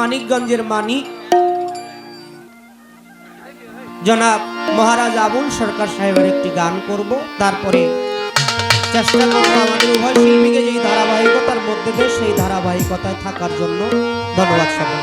মানিকগঞ্জের মানিক জনাব মহারাজ আবুল সরকার সাহেবের একটি গান করব, তারপরে চেষ্টা করব আমাদের উভয় শিল্পীকে যেই ধারাবাহিকতার মধ্যে সেই ধারাবাহিকতায় থাকার জন্য। ধন্যবাদ সবাই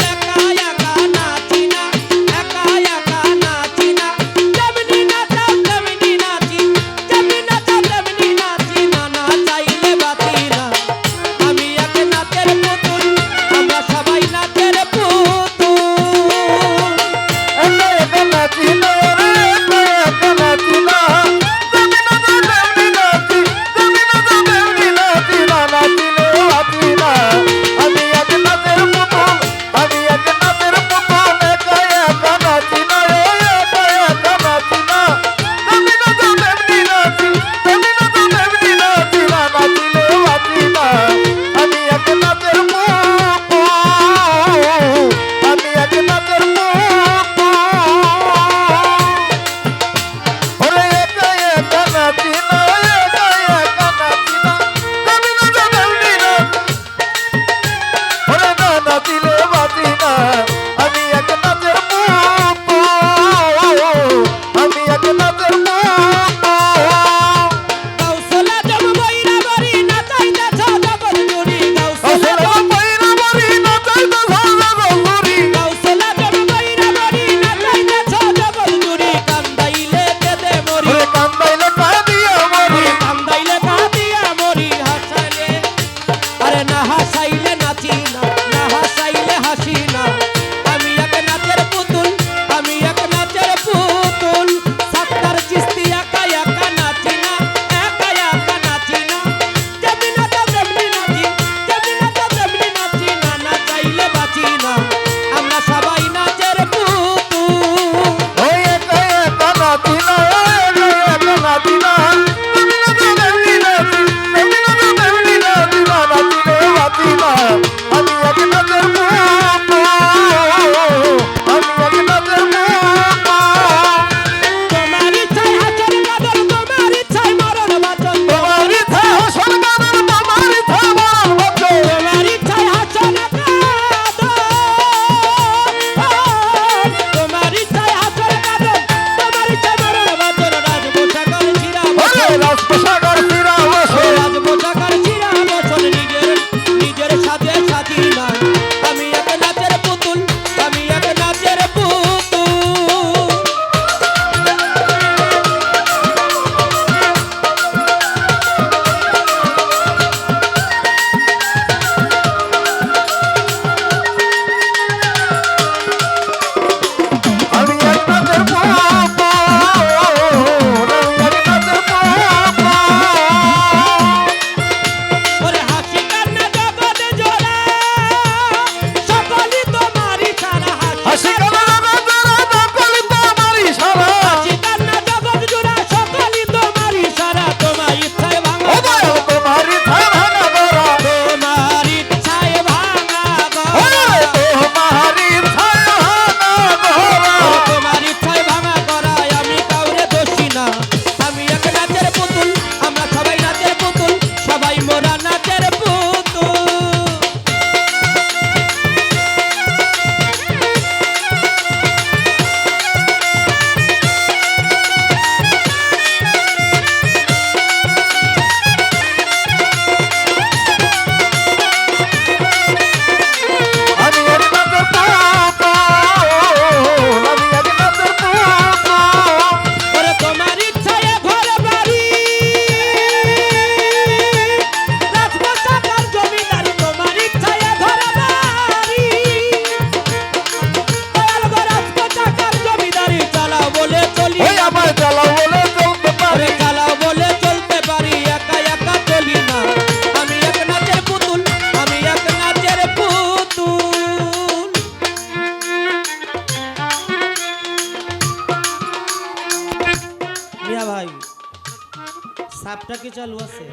কি চালু আছে?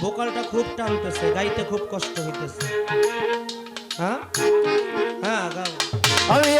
বোকালটা খুব টানতেছে গাইতে খুব কষ্ট হইতেছে। হ্যাঁ? হ্যাঁ গাও। আমি